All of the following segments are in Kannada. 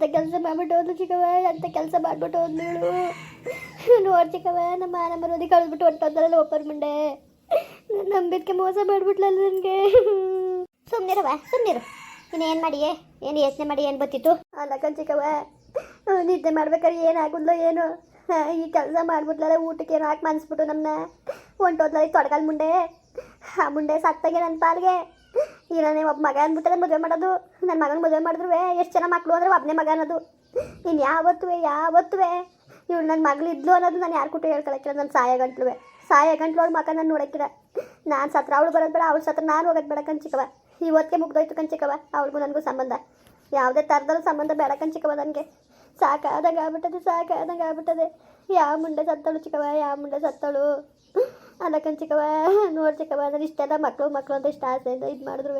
ಎಂತ ಕೆಲಸ ಮಾಡ್ಬಿಟ್ಟು ಹೋದ್ಲು ಚಿಕ್ಕವ ಎಂತ ಕೆಲಸ ಮಾಡ್ಬಿಟ್ಟು ಹೋದ್ಲು ನೋಡ್ ಚಿಕ್ಕವ ನಮ್ಮ ಮಾನ ಮರೋದಿ ಕಳೆದ್ಬಿಟ್ಟು ಹೊಟ್ಟೋದ್ರಲ್ಲ ಒಪ್ಪರ್ ಮುಂಡೆ ನಂಬಿದ್ಕೆ ಮೋಸ ಮಾಡ್ಬಿಟ್ಲಲ್ಲ ನನಗೆ. ಸುಮ್ಮನಿರವ ಸುಮ್ಮನಿರು ಏನು ಮಾಡಿ ಏನು ಯೋಚನೆ ಮಾಡಿ ಏನು ಬತ್ತಿತ್ತು ಅಲ್ಲ ಚಿಕ್ಕವ ನಿದ್ದೆ ಮಾಡ್ಬೇಕಾದ್ರೆ ಏನಾಗುದ್ಲೋ ಏನು. ಈ ಕೆಲಸ ಮಾಡ್ಬಿಟ್ಲಲ್ಲ ಊಟಕ್ಕೆ ಏನು ಹಾಕಿ ಮನ್ಸ್ಬಿಟ್ಟು ನಮ್ಮನ್ನ ಹೊಂಟೋದ್ಲ ತೊಡಗಲ್ ಮುಂಡೆ ಆ ಮುಂಡೆ ಸತ್ತಾಗೆ ನನ್ನ ಪಾಲ್ಗೆ. ಇರೋನೇ ಒಬ್ಬ ಮಗ ಅಂದ್ಬಿಟ್ಟು ಮದುವೆ ಮಾಡೋದು. ನನ್ನ ಮಗನ ಮದುವೆ ಮಾಡಿದ್ರು ಎಷ್ಟು ಜನ ಮಕ್ಕಳು ಅಂದ್ರೆ ಒಬ್ಬನೇ ಮಗ ಅನ್ನೋದು. ಇನ್ನು ಯಾವತ್ತುವೆ ಯಾವತ್ತುವೆ? ಇವಳು ನನ್ನ ಮಗಳು ಇದ್ಲು ಅನ್ನೋದು ನಾನು ಯಾರು ಕೊಟ್ಟು ಹೇಳ್ಕೊಳಕ್ಕಿಲ್ಲ ನನ್ನ ಸಾಯ ಗಂಟ್ಲುವೆ. ಸಾಯ ಗಂಟ್ಲು ಅವಳ ಮಗ ನಾನು ನೋಡಕ್ಕಿಲ್ಲ ನಾನು ಸತ್ರ ಅವಳು ಬರೋದು ಬೇಡ, ಅವಳು ಸತ್ರ ನಾನು ಹೋಗೋದು ಬೇಡ ಕಂಚಿಕವ. ಇವತ್ತಿಗೆ ಮುಗ್ದೋಯ್ತು ಕಂಚಿಕವ, ಅವಳಿಗೂ ನನಗೂ ಸಂಬಂಧ. ಯಾವುದೇ ಥರದಲ್ಲೂ ಸಂಬಂಧ ಬೇಡ ಕಂಚಿಕವ ನನಗೆ. ಸಾಕಾದಂಗೆ ಆಗ್ಬಿಟ್ಟದೆ ಸಾಕಾದಂಗೆ ಆಗ್ಬಿಟ್ಟದೆ. ಯಾವ ಮುಂಡೆ ಸತ್ತಳು ಚಿಕ್ಕವ, ಯಾವ ಮುಂಡೆ ಸತ್ತಳು? ಅಲ್ಲ ಚಿಕ್ಕವ ನೋಡಿ ಚಿಕ್ಕವ ನಾನು ಇಷ್ಟೆಲ್ಲ ಮಕ್ಕಳು ಮಕ್ಕಳು ಅಂತ ಇಷ್ಟ ಆಸೆಯಿಂದ ಇದು ಮಾಡಿದ್ರು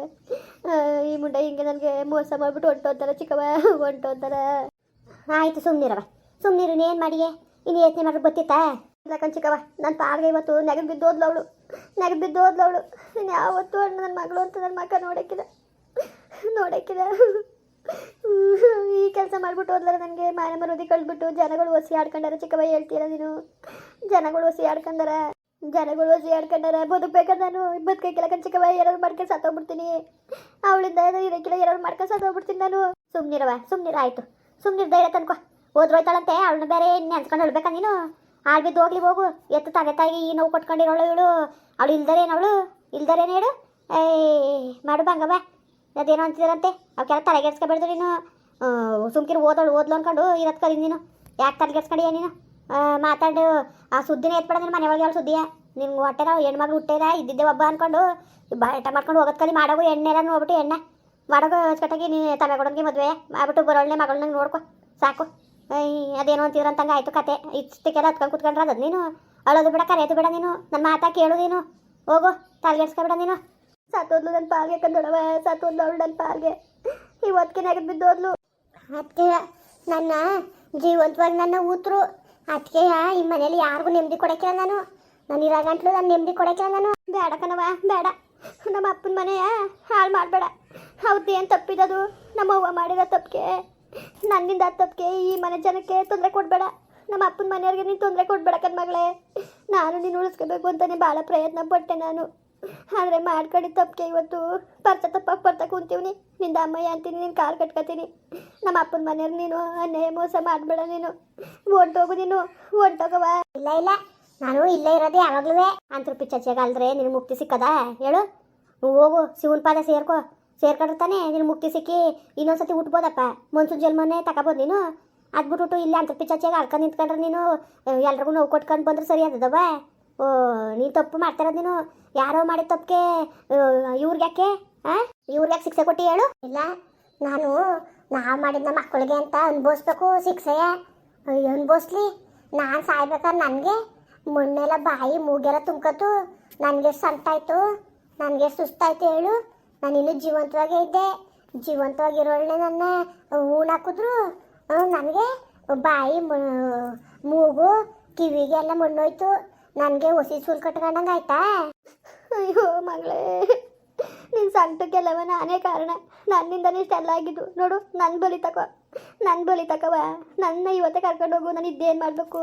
ಈ ಮುಂಡೆ ಹಿಂಗೆ ನನಗೆ ಮೋಸ ಮಾಡಿಬಿಟ್ಟು ಹೊಂಟೋತಾರ ಚಿಕ್ಕವ ಹೊಂಟೋತಾರ ಆಯಿತು ಸುಮ್ಮನಿರವ ಸುಮ್ಮನಿರು ಏನು ಮಾಡಿಯೇ? ಇನ್ನು ಯೋಚನೆ ಮಾಡ್ರು ಗೊತ್ತಿತ್ತಾ? ಇಲ್ಲ ಚಿಕ್ಕವ ನನ್ನ ಪಾಡ್ಗೆ ಇವತ್ತು ನೆಗದು ಬಿದ್ದೋದ್ಲು ಅವಳು. ನೆಗದು ಬಿದ್ದೋದ್ಲು ಅವಳು. ಇನ್ನು ಅಣ್ಣ ನನ್ನ ಮಗಳು ಅಂತ ನನ್ನ ಮಕ್ಕ ನೋಡಕ್ಕಿದೆ ನೋಡಕ್ಕಿದೆ ಈ ಕೆಲಸ ಮಾಡ್ಬಿಟ್ಟು ಹೋದ್ಲಲ್ಲ ನನಗೆ ಮಾನ ಮರೋದಿ ಕಳ್ದ್ಬಿಟ್ಟು ಜನಗಳು ಒಸಿ ಆಡ್ಕೊಂಡಾರ ಚಿಕ್ಕವ ಹೇಳ್ತೀರ ನೀನು? ಜನಗಳು ಒಸಿ ಆಡ್ಕೊಂಡಾರ. ಜನಗಳು ಒಸಿ ಆಡ್ಕೊಂಡಾರ ಬದುಕ್ಬೇಕಾದ್ರೆ ನಾನು. ಬದುಕಕ್ಕಿಲ್ಲ ಕಂಚಕವ ಏನಾದ್ರು ಮಾಡ್ಕೊಂಡು ಸತ್ತೋಗ್ಬಿಡ್ತೀನಿ ಅವಳಿಂದ ಇರಕ್ಕಿಲ್ಲ ಏನಾದ್ರು ಮಾಡ್ಕೊಂಡು ಸತ್ತೋಗ್ಬಿಡ್ತೀನಿ ನಾನು. ಸುಮ್ಮನಿರವ ಸುಮ್ಮನಿರ ಆಯಿತು. ಸುಮ್ಮನಿರ್ ಧೈರ್ಯ ತನ್ಕೋ. ಓದ್ರೋಯ್ತಾಳಂತೆ ಅವಳನ್ನ ಬೇರೆ ನೆನ್ಸ್ಕೊಂಡು ಹೇಳ್ಬೇಕಾ ನೀನು. ಆಳ್ ಬಿದ್ದು ಹೋಗ್ಲಿ ಹೋಗು. ಎತ್ತು ತಾಗೆ ತಾಗಿ ಈ ನೋವು ಕೊಟ್ಕೊಂಡಿರೋಳು ಇವಳು. ಅವಳು ಇಲ್ದರೇನು ಅವಳು? ಇಲ್ದರೇನು ಹೇಳು? ಏಯ್, ಮಾಡು ಬಂಗವ ಅದೇನೋ ಅಂತಿದಾರಂತೆ ಅವಕ್ಕೆಲ್ಲ ತಲೆಗೆಡ್ಸ್ಕೊಬೇಡ್ದು ನೀನು. ಸುಮ್ಕಿರು ಓದೋಳು ಓದ್ಲು ಅನ್ಕೊಂಡು ಇರತ್ಕೊಂಡಿ ನೀನು. ಯಾಕೆ ತಲೆಗೆಡ್ಸ್ಕೊಂಡಿಯ ನೀನು? ಮಾತಾಡು ಆ ಸುದ್ದಿನ ಎತ್ಬೇಡ ನಿನ್ನ ಮನೆ ಒಳಗೆ ಸುದ್ದಿಯ. ನಿಮ್ಗೆ ಹೊಟ್ಟೆ ನಾವು ಹೆಣ್ಮಗಳು ಹುಟ್ಟೇದ ಇದ್ದಿದ್ದೆ ಒಬ್ಬ ಅನ್ಕೊಂಡು ಬಾಟ ಮಾಡ್ಕೊಂಡು ಹೋಗೋದ್ ಕಲಿ ಮಾಡೋ ಎಣ್ಣೆ ಎಲ್ಲ ನೋಡ್ಬಿಟ್ಟು ಎಣ್ಣೆ. ಮಾಡೋಗು ಅಚ್ಚುಕಟ್ಟಾಗಿ ನೀನು ತಮ್ಮ ಕೊಡೋಂಗೆ ಮದುವೆ. ಮಾಡ್ಬಿಟ್ಟು ಬರೋಳ್ನೆ ಮಗಳನ್ನ ನೋಡ್ಕೊ ಸಾಕು. ಅದೇನೋ ಅಂತಿದ್ರಂತಂಗೆ ಆಯ್ತು ಕತೆ. ಇಷ್ಟಕ್ಕೆಲ್ಲ ಹತ್ಕೊಂಡು ಕುತ್ಕೊಂಡ್ರೆ ಅದು ನೀನು. ಅಳೋದು ಬಿಡ ಕರೆಯೋದು ಬಿಡ ನೀನು. ನನ್ನ ಮಾತಾ ಕೇಳು ನೀನು. ಹೋಗು ತಲೆಗೆಡ್ಸ್ಕೊಬಿಡ ನೀನು. ಸತ್ತೋದ್ಲು ನನ್ನ ಪಾಲ್ಗೆ ಕಂದೊಡವ ಸತ್ತೋದ್ಲು ಅವಳು ನನ್ನ ಪಾಲ್ಗೆ. ಇವತ್ತಿಗೆ ನಗದು ಬಿದ್ದೋದ್ಲು. ಅದಕ್ಕೆ ನನ್ನ ಜೀವಂತವಾಗಿ ನನ್ನ ಊತರು ಅದಕ್ಕೆ ಈ ಮನೇಲಿ ಯಾರಿಗೂ ನೆಮ್ಮದಿ ಕೊಡಕ್ಕಿಲ್ಲ ನಾನು. ನಾನು ಇರೋ ಗಂಟ್ಲು ನಾನು ನೆಮ್ಮದಿ ಕೊಡಕ್ಕಿಲ್ಲ ನಾನು. ಬೇಡ ಕಣವ ಬೇಡ. ನಮ್ಮ ಅಪ್ಪನ ಮನೆಯ ಹಾಳು ಮಾಡಬೇಡ. ಅವ್ರದ್ದು ಏನು ತಪ್ಪಿದದು? ನಮ್ಮ ಅವ್ವ ಮಾಡಿದ ತಪ್ಪಿಗೆ. ನನ್ನಿಂದ ತಪ್ಪಿಗೆ ಈ ಮನೆ ಜನಕ್ಕೆ ತೊಂದರೆ ಕೊಡಬೇಡ. ನಮ್ಮ ಅಪ್ಪನ ಮನೆಯವ್ರಿಗೆ ನೀನು ತೊಂದರೆ ಕೊಡಬೇಡ ಮಗಳೇ ನಾನು ನೀನು ಉಳಿಸ್ಕೋಬೇಕು ಅಂತಲೇ ಭಾಳ ಪ್ರಯತ್ನ ಪಟ್ಟೆ ನಾನು. ಆದರೆ ಮಾಡ್ಕೊಂಡಿದ್ದ ತಪ್ಪಿಗೆ ಇವತ್ತು ಪರ್ತ ತಪ್ಪಾಗಿ ಪರ್ತ ಕುಂತೀವ್ನಿ. ನಿಂದ ಅಮ್ಮಯ್ಯ ಅಂತೀನಿ, ನೀನು ಕಾಲು ಕಟ್ಕೊತೀನಿ. ನಮ್ಮ ಅಪ್ಪನ ಮನೆಯವ್ರು ನೀನು ಅನ್ಯಾಯ ಮೋಸ ಮಾಡ್ಬೇಡ ನೀನು. ಹೊಂಟೋಗು ನೀನು ಹೊಂಟೋಗವ ಇಲ್ಲ ಇಲ್ಲ. ನಾನು ಇಲ್ಲೇ ಇರೋದು ಯಾವಾಗಲೂ ಅಂತರ್ಪಿ ಚರ್ಚೆಗಾಲ್ದ್ರೆ ನಿನ್ ಮುಕ್ತಿ ಸಿಕ್ಕದ? ಹೇಳು. ಹೋಗು. ಶಿವನ ಪಾದ ಸೇರ್ಕೊ. ಸೇರ್ಕೊಂಡಿರ್ತಾನೆ ನಿನಗೆ ಮುಕ್ತಿ ಸಿಕ್ಕಿ ಇನ್ನೊಂದ್ಸತಿ ಉಟ್ಬೋದಪ್ಪ. ಮನ್ಸೂನ್ ಜನ್ಮನೇ ತಗೋಬೋದು ನೀನು. ಅದು ಇಲ್ಲ ಅಂತರ್ಪಿ ಚರ್ಚೆಗೆ ಅಳ್ಕೊಂಡು ನಿಂತ್ಕೊಂಡ್ರೆ ನೀನು, ಎಲ್ರಿಗೂ ನೋವು ಕೊಟ್ಕೊಂಡು ಬಂದ್ರೆ ಸರಿ ಅದದವ ನೀನು ತಪ್ಪು ಮಾಡ್ತಾರೆ ನೀನು ಯಾರೋ ಮಾಡಿದ ತಪ್ಪಿಗೆ ಇವ್ರಿಗೆ ಯಾಕೆ ಹಾಂ ಇವ್ರಿಗೆ ಯಾಕೆ ಶಿಕ್ಷೆ ಕೊಟ್ಟು ಹೇಳು? ಇಲ್ಲ, ನಾನು, ನಾವು ಮಾಡಿದ ಮಕ್ಕಳಿಗೆ ಅಂತ ಅನ್ಭವಿಸ್ಬೇಕು ಶಿಕ್ಷೆ. ಅನ್ಭವಿಸ್ಲಿ? ನಾನು ಸಾಯ್ಬೇಕಾದ್ರೆ ನನಗೆ? ಮಣ್ಣೆಲ್ಲ ಬಾಯಿ ಮೂಗೆಲ್ಲ ತುಂಬ್ಕೊತು, ನನಗೆ ಸಂಟಾಯ್ತು. ನನಗೆ ಸುಸ್ತಾಯ್ತು ಹೇಳು. ನಾನು ಇನ್ನೂ ಜೀವಂತವಾಗೇ ಇದ್ದೆ. ಜೀವಂತವಾಗಿರೋಳ್ನೆ ನನ್ನ ಊಣಾಕಿದ್ರು ನನಗೆ ಬಾಯಿ ಮೂಗು, ಕಿವಿಗೆಲ್ಲ ಮಣ್ಣೋಯ್ತು. ನನಗೆ ಹೊಸಿ ಸೂಲ್ ಕಟ್ಕೊಂಡಂಗೆ ಆಯ್ತಾ? ಅಯ್ಯೋ ಮಗಳೇ ನಿನ್ನ ಸಂಕಟಕ್ಕೆಲ್ಲವ ನಾನೇ ಕಾರಣ. ನನ್ನಿಂದನೇ ಇಷ್ಟೆಲ್ಲ ಆಗಿದ್ದು. ನೋಡು ನನ್ನ ಬಲಿ ತಕೋ. ನನ್ನ ಬಲಿ ತಕವ. ನನ್ನ ಇವತ್ತೇ ಕರ್ಕೊಂಡು ಹೋಗು ನಾನು ಇದ್ದೇನು ಮಾಡಬೇಕು?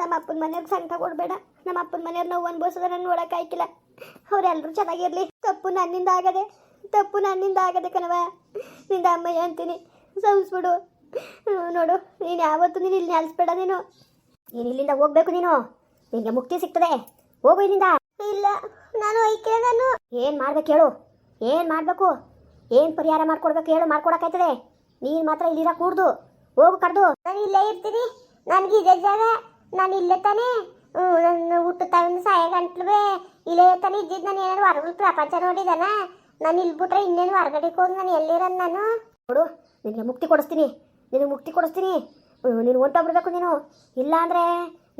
ನಮ್ಮ ಅಪ್ಪನ ಮನೆಯವ್ರಿಗೆ ಸಂಕಟ ಕೊಡಬೇಡ. ನಮ್ಮ ಅಪ್ಪನ ಮನೆಯವ್ರು ನೋವು ಅನ್ಭವಿಸೋದ ನಾನು ನೋಡೋಕ್ಕಾಯ್ಕಿಲ್ಲ ಅವರೆಲ್ಲರೂ ಚೆನ್ನಾಗಿರಲಿ ತಪ್ಪು ನನ್ನಿಂದ ಆಗದೆ ತಪ್ಪು ನನ್ನಿಂದ ಆಗದೆ ಕಣವ ನಿಂದ ಅಮ್ಮಯ್ಯ ಅಂತೀನಿ. ಸವಿಸ್ಬಿಡು ಹ್ಮ್, ನೋಡು ನೀನು ಯಾವತ್ತೂ ನೀನು ಇಲ್ಲಿ ನೆಲೆಸ್ಬೇಡ ನೀನು. ನೀನು ಇಲ್ಲಿಂದ ಹೋಗ್ಬೇಕು ನೀನು. ನಿನಗೆ ಮುಕ್ತಿ ಸಿಗ್ತದೆ. ಹೋಗು ಇಲ್ಲಿಂದ. ಇಲ್ಲ ನಾನು ಐಕೆ ನಾನು ಏನು ಮಾಡ್ಬೇಕು ಹೇಳು. ಏನು ಮಾಡಬೇಕು? ಏನು ಪರಿಹಾರ ಮಾಡ್ಕೊಡ್ಬೇಕು ಹೇಳು ಮಾಡ್ಕೊಡಕ್ಕಾಯ್ತದೆ. ನೀನು ಮಾತ್ರ ಇಲ್ಲಿರ ಕೂಡ್ದು. ಹೋಗು ಕಡ್ದು ನಾನು ಇಲ್ಲೇ ಇರ್ತೀನಿ. ನನಗೆ ಇದೇ ಜಾಗ. ನಾನು ಇಲ್ಲೇ ತಾನೇ. ನನ್ನ ಹುಟ್ಟು ತಾಯಿನ ಸಹಾಯ ಗಂಟ್ಲುವೆ. ಇಲ್ಲೇ ತಾನೆ ಇದ್ದಿದ್ದು ನಾನು ಏನಾದ್ರು ಹೊರಗಡೆ ಪ್ರಪಂಚ ನೋಡಿದಾನ? ನಾನು ಇಲ್ಲಿ ಬಿಟ್ರೆ ಇನ್ನೇನು ಹೊರಗಡೆ ಹೋಗಿ ನಾನು ಎಲ್ಲಿರೋದು ನಾನು? ನೋಡು ನಿನಗೆ ಮುಕ್ತಿ ಕೊಡಿಸ್ತೀನಿ. ನಿನಗೆ ಮುಕ್ತಿ ಕೊಡಿಸ್ತೀನಿ. ನೀನು ಹೊಂಟೋಗ್ಬಿಡ್ಬೇಕು ನೀನು. ಇಲ್ಲ ಅಂದರೆ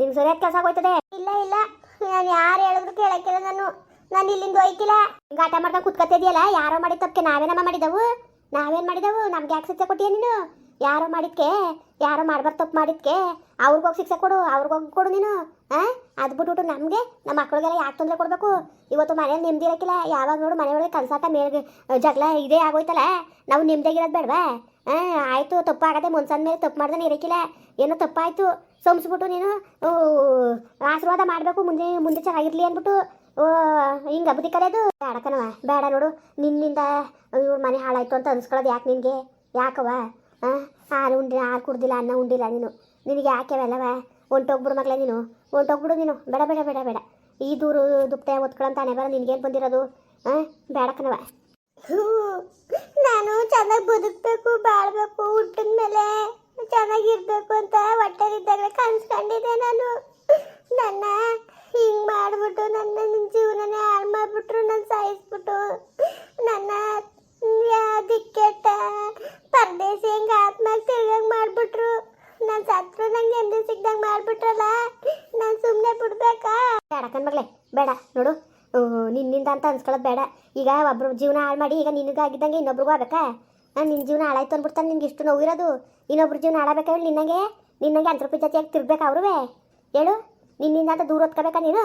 ನಿನ್ಗೆ ಸರಿಯಾದ ಕೆಲಸ ಆಗೋಯ್ತದೆ? ಇಲ್ಲ ಇಲ್ಲ. ನಾನು ಯಾರು ಹೇಳಿದ್ರು ಕೇಳಕ್ಕಿಲ್ಲ ನಾನು. ನಾನು ಇಲ್ಲಿಂದ ಹೋಯ್ತಿಲ್ಲ. ಗಾಟ ಆಟ ಮಾಡ್ಕೊಂಡು ಕುತ್ಕತ್ತಿದ್ಯಲ್ಲ, ಯಾರೋ ಮಾಡಿದ ತಪ್ಪಕ್ಕೆ ನಾವೇನಮ್ಮ ಮಾಡಿದವು? ನಾವೇನು ಮಾಡಿದವು? ನಮ್ಗೆ ಯಾಕೆ ಸತ್ಯ ಕೊಟ್ಟಿಯ ನೀನು? ಯಾರೋ ಮಾಡಿದ್ಕೆ, ಯಾರೋ ಮಾಡ್ಬಾರ್ದು ತಪ್ಪು ಮಾಡಿದ್ಕೆ ಅವ್ರಿಗೋಗಿ ಶಿಕ್ಷೆ ಕೊಡು ಅವ್ರಿಗೋಗಿ ಕೊಡು ನೀನು ಹಾಂ ಅದು ಬಿಟ್ಬಿಟ್ಟು ನಮಗೆ ನಮ್ಮ ಮಕ್ಕಳಿಗೆಲ್ಲ ಯಾಕೆ ತೊಂದರೆ ಕೊಡಬೇಕು? ಇವತ್ತು ಮನೇಲಿ ನೆಮ್ಮದಿ ಇರೋಕ್ಕಿಲ್ಲ ಯಾವಾಗ ನೋಡು ಮನೆ ಒಳಗೆ ಕಲ್ಸಾಟ ಮೇಲೆ ಜಗಳ ಇದೇ ಆಗೋಯ್ತಲ್ಲ, ನಾವು ನೆಮ್ಮದಿಯಾಗಿರೋದು ಬೇಡವಾ? ಹಾಂ ಆಯಿತು ತಪ್ಪಾಗದೆ ಮುನ್ಸಂದ ಮೇಲೆ ತಪ್ಪು ಮಾಡ್ದೆ ಇರಕ್ಕಿಲ್ಲ ಏನೋ ತಪ್ಪಾಯಿತು ಸೋಮಿಸ್ಬಿಟ್ಟು ನೀನು ಆಶೀರ್ವಾದ ಮಾಡಬೇಕು, ಮುಂದೆ ಮುಂದೆ ಚೆನ್ನಾಗಿರ್ಲಿ ಅಂದ್ಬಿಟ್ಟು ಓ, ಹಿಂಗೆ ಬುದ್ಧಿ ಕರೆಯೋದು ಬೇಡ ಕಣವ ಬೇಡ ನೋಡು, ನಿನ್ನಿಂದ ಇವ್ರ ಮನೆ ಹಾಳಾಯ್ತು ಅಂತ ಅನ್ಸ್ಕೊಳ್ಳೋದು ಯಾಕೆ ನಿನಗೆ? ಯಾಕವ ಹಾಲು ಉಂಡಿಲ್ಲ ಹಾಲು ಕುಡ್ದಿಲ್ಲ, ಅನ್ನ ಉಂಡಿಲ್ಲ ನೀನು. ನಿನಗೆ ಯಾಕೆ ಅವೆಲ್ಲವ? ಹೊಂಟೋಗ್ಬಿಡು ಮಗಳೇ ನೀನು. ಹೊಂಟೋಗ್ಬಿಡು ನೀನು. ಬೇಡ ಬೇಡ ಬೇಡ ಬೇಡ. ಈ ದೂರು ದುಪ್ಪಟೆ ಒತ್ಕೊಳ್ಳೋಂತ ಹಣೆ ಬರ ನಿನ್ಗೇನು ಬಂದಿರೋದು? ಹಾಂ ಬೇಡಕ್ಕನವ ನಾನು ಚೆನ್ನಾಗಿ ಬದುಕಬೇಕು, ಬಾಳ್ಬೇಕು, ಹುಟ್ಟಿದ ಮೇಲೆ ಚೆನ್ನಾಗಿರ್ಬೇಕು ಅಂತ ಹೊಟ್ಟೆಲಿದ್ದಾಗ ಕನ್ಸ್ಕೊಂಡಿದ್ದೆ ನಾನು. ನನ್ನ ಹಿಂಗೆ ಮಾಡಿಬಿಟ್ಟು, ನನ್ನ ಜೀವನನೇ ಹಾಳು ಮಾಡಿಬಿಟ್ರು ನನ್ನ ಸಾಯಿಸ್ಬಿಟ್ಟು, ನನ್ನ ದಿಕ್ಕೆಟ್ಟ ಪರದೇಶ ಹೆಂಗ ಆತ್ಮಾಗ ತಿರ್ಗಂಗ್ ಮಾಡ್ಬಿಟ್ರು. ನಾನು ಸತ್ರು ನಂಗೆ ಎಂದು ಸಿಗ್ದಂಗ್ ಮಾಡ್ಬಿಟ್ರಲ್ಲ, ನಾನು ಸುಮ್ಮನೆ ಬಿಡ್ಬೇಕಾ? ಬೇಡ ಕಣ್ಮಗಳೇ ಬೇಡ, ನೋಡು. ನಿನ್ನಿಂದ ಅಂತ ಅನ್ಸ್ಕೊಳ್ಳೋದು ಬೇಡ. ಈಗ ಒಬ್ರು ಜೀವನ ಹಾಳು ಮಾಡಿ, ಈಗ ನಿನಗಾಗಿದ್ದಂಗೆ ಇನ್ನೊಬ್ರಿಗೂ ಆಗ್ಬೇಕಾ? ನಾನು ನಿನ್ನ ಜೀವನ ಹಾಳಾಯ್ತು ಅಂದ್ಬಿಡ್ತಾನೆ ನಿನ್ಗೆ ಇಷ್ಟು ನೋವು ಇರೋದು ಇನ್ನೊಬ್ರ ಜೀವನ ಹಾಳಬೇಕಾ ಹೇಳಿ ನಿನ್ನಂಗೆ? ನಿನ್ನಂಗೆ ರೂಪಾಯಿ ಜೊತೆಯಾಗಿ ತಿರ್ಬೇಕಾ ಅವ್ರುವೆ? ಹೇಳು, ನಿನ್ನಿಂದ ಅಂತ ದೂರ ಹೊತ್ಕೋಬೇಕಾ ನೀನು?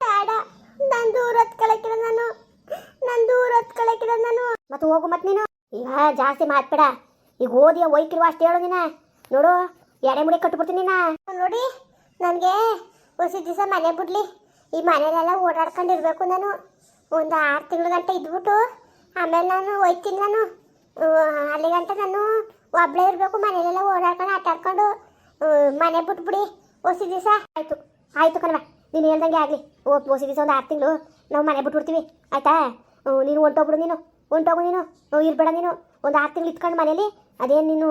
ಬೇಡ, ನಾನು ದೂರ ಹೊತ್ಕೊಳಕ್ಕಿಲ್ಲ ನಾನು. ನಾನು ರತ್ ಹೊತ್ಕೊಳಕಿಲ್ಲ ನಾನು. ಮತ್ತೆ ಹೋಗು ಮತ್ತೆ ನೀನು. ಈಗ ಜಾಸ್ತಿ ಮಾತ್ಬೇಡ. ಈಗ ಓದಿಯ ಒಯ್ಕಿರುವ ಅಷ್ಟು ಹೇಳು ನೀನ. ನೋಡು, ಎಡೆ ಮುಡಿ ಕಟ್ಬಿಡ್ತೀನಿ ನೀನ. ನೋಡಿ, ನನಗೆ ಹೊಸ ದಿವಸ ಮನೆ ಬಿಡ್ಲಿ. ಈ ಮನೇಲೆಲ್ಲ ಓಡಾಡ್ಕೊಂಡಿರ್ಬೇಕು ನಾನು. ಒಂದು ಆರು ತಿಂಗಳ ಗಂಟೆ ಇದ್ಬಿಟ್ಟು ಆಮೇಲೆ ನಾನು ಒಯ್ತೀನಿ ನಾನು. ಅಲ್ಲಿಗಂಟ ಅಲ್ಲಿ ಗಂಟೆ ನಾನು ಒಬ್ಬಳೇ ಇರಬೇಕು, ಮನೇಲೆಲ್ಲ ಓಡಾಡ್ಕೊಂಡು ಆಟಾಡ್ಕೊಂಡು ಮನೆ ಬಿಟ್ಬಿಡಿ. ಹೊಸ ದಿವಸ. ಆಯಿತು ಆಯಿತು ಕಣವ ನೀನು ಹೇಳ್ದಂಗೆ ಆಗಲಿ. ಓ ಓಸಿ ದಿವಸ ಒಂದು ಆರು ತಿಂಗಳು. ನಾವು ಮನೆ ಬಿಟ್ಬಿಡ್ತೀವಿ, ಆಯ್ತಾ? ನೀನು ಹೊಂಟೋಗ್ಬಿಡು ನೀನು, ಹೊಂಟೋಗು ನೀನು ಇರಬೇಡ ನೀನು. ಒಂದು ಆರು ತಿಂಗಳು ಇತ್ಕೊಂಡು ಮನೇಲಿ, ಅದೇನು ನೀನು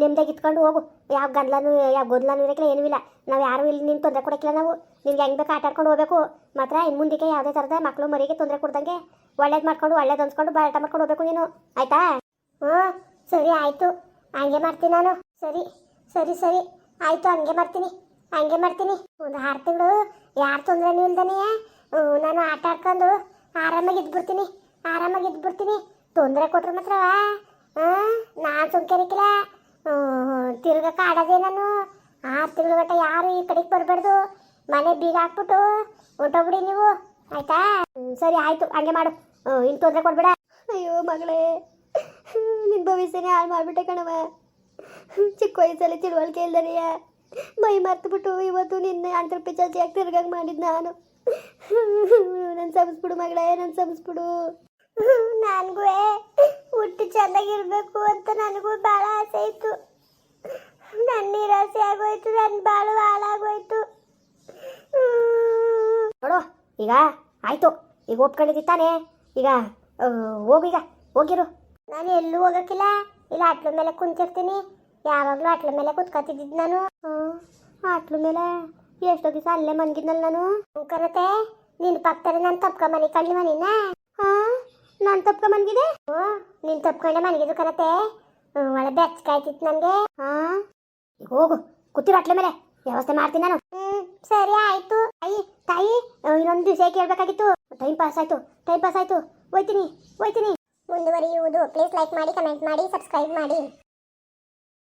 ನೆಮ್ಮದಿಯಾಗಿ ಇತ್ಕೊಂಡು ಹೋಗು. ಯಾವ ಗಂದ್ಲನೂ ಯಾವ ಗೊದ್ಲನೂ ಇರೋಕ್ಕಿಲ್ಲ ಏನೂ ಇಲ್ಲ. ನಾವು ಯಾರು ಇಲ್ಲಿ ನೀನು ತೊಂದರೆ ಕೊಡೋಕ್ಕಿಲ್ಲ ನಾವು. ನಿನ್ಗೆ ಹೆಂಗೆ ಬೇಕು ಆಟ ಆಡ್ಕೊಂಡು ಹೋಗ್ಬೇಕು. ಮಾತ್ರ ಇನ್ನು ಮುಂದಕ್ಕೆ ಯಾವುದೇ ಥರದ ಮಕ್ಕಳು ಮರಿಗೆ ತೊಂದರೆ ಕೊಡ್ದಂಗೆ ಒಳ್ಳೇದು ಮಾಡ್ಕೊಂಡು, ಒಳ್ಳೇದು ಅನ್ಸ್ಕೊಂಡು ಬಾಟ ಮಾಡ್ಕೊಂಡು ಹೋಗ್ಬೇಕು ನೀನು. ಆಯ್ತಾ? ಹ್ಞೂ, ಸರಿ, ಆಯಿತು. ಹಂಗೆ ಮಾಡ್ತೀನಿ ನಾನು. ಸರಿ ಸರಿ ಸರಿ. ಆಯಿತು, ಹಂಗೆ ಮಾಡ್ತೀನಿ ಹಂಗೆ ಮಾಡ್ತೀನಿ. ಒಂದು ಆರು ತಿಂಗಳು, ಯಾರು ತೊಂದರೆನೂ ಇಲ್ದಾನೆ ನಾನು ಆಟ ಆಡ್ಕೊಂಡು ಆರಾಮಾಗಿ ಇದ್ಬಿಡ್ತೀನಿ ಆರಾಮಾಗಿ ಇದ್ಬಿಡ್ತೀನಿ. ತೊಂದರೆ ಕೊಟ್ರು ಮಾತ್ರ ನಾನು ಸುಮ್ಕೆರಿಕಿಲ್ಲ ತಿರ್ಗಕ್ಕೆ ಆಡೋದೇ ನಾನು. ಆರು ತಿಂಗಳ ಮಟ್ಟ ಯಾರು ಈ ಕಡೆಗೆ ಬರಬಾರ್ದು. ಮನೆ ಬೀಗ ಹಾಕ್ಬಿಟ್ಟು ಹೊಂಟೋಗ್ಬಿಡಿ ನೀವು. ಆಯ್ತಾ? ಸರಿ, ಆಯಿತು, ಹಂಗೆ ಮಾಡು. ಇನ್ನು ತೊಂದರೆ ಕೊಡ್ಬೇಡ. ಅಯ್ಯೋ ಮಗಳೇ ನಿನ್ನ ಭವಿಷ್ಯನೇ ಹಾಳು ಮಾಡಿಬಿಟ್ಟೆ ಕಣವ ಚಿಕ್ಕ ವಯಸ್ಸಲ್ಲಿ ತಿಳುವಳಿಕೆ ಇಲ್ದನೆಯ ಮೈ ಮರ್ತುಬಿಟ್ಟು ಇವತ್ತು ನಿನ್ನ ಅಂತರ ಪಿಚಾಚಿಯಾಗಿ ತಿರ್ಗಂಗೆ ಮಾಡಿದ್ದು ನಾನು. ನನ್ನ ಬಿಡು ಮಗಳೇ ನನ್ನ ಸಬ್ಸ್ಬಿಡು. ನನಗೂ ಹುಟ್ಟು ಚೆನ್ನಾಗಿರ್ಬೇಕು ಅಂತ ನನಗೂ ಭಾಳ ಆಸೆ ಇತ್ತು. ನನ್ನ ನಿರಾಸೆ ಆಗೋಯ್ತು ನನ್ನ ಬಾಳು ಹಾಳಾಗೋಯ್ತು. ನೋಡು ಈಗ ಆಯ್ತು. ಈಗ ಒಪ್ಕೊಂಡಿದ್ದಿ ತಾನೇ ಈಗ ಹೋಗೀಗ ಹೋಗಿರು. ನಾನು ಎಲ್ಲೂ ಹೋಗಕ್ಕಿಲ್ಲ. ಇಲ್ಲ ಅಟ್ಲ ಮೇಲೆ ಕುಂತಿರ್ತೀನಿ. ಯಾವಾಗಲೂ ಅಟ್ಲ ಮೇಲೆ ಕುತ್ಕೊತಿದ್ದಿದ್ದು ನಾನು. ಅಟ್ಲ ಮೇಲೆ ಎಷ್ಟೋ ದಿವಸ ಅಲ್ಲೇ ಮನ್ಗಿದ್ನಲ್ಲ ನಾನು. ಕರತೆ, ನಿನ್ ಪಕ್ಕದಲ್ಲಿ ನಾನು ತಪ್ಕ ಮನೆ ಕಳ್ಳಿವ ನಿನ್ನ ಹಾ, ನಾನು ತಪ್ಕ ಮನ್ಗಿದೆ ಓ, ನೀನು ತಪ್ಕೊಂಡೆ ಮನ್ಗಿದ್ರು ಕರತೆ. ಒಳ ಒಳ್ಳೆ ಬೆಚ್ಚಗಾಯ್ತಿತ್ತು ನನಗೆ ಹಾ ಹೋಗು, ಕೂತಿರು ಅಟ್ಲೆ ಮೇಲೆ. ವ್ಯವಸ್ಥೆ ಮಾಡ್ತೀನಿ ನಾನು. ಹ್ಮ್, ಸರಿ ಆಯ್ತು. ತಾಯಿ ತಾಯಿ ಇನ್ನೊಂದು ದಿವಸ ಕೇಳ್ಬೇಕಾಗಿತ್ತು ಟೈಮ್ ಪಾಸ್ ಆಯ್ತು ಟೈಮ್ ಪಾಸ್ ಆಯ್ತು. ಹೋಯ್ತೀನಿ ಹೋಯ್ತೀನಿ. ಮುಂದುವರಿಯುವುದು. ಪ್ಲೀಸ್ ಲೈಕ್ ಮಾಡಿ ಕಮೆಂಟ್ ಮಾಡಿ ಸಬ್ಸ್ಕ್ರೈಬ್ ಮಾಡಿ.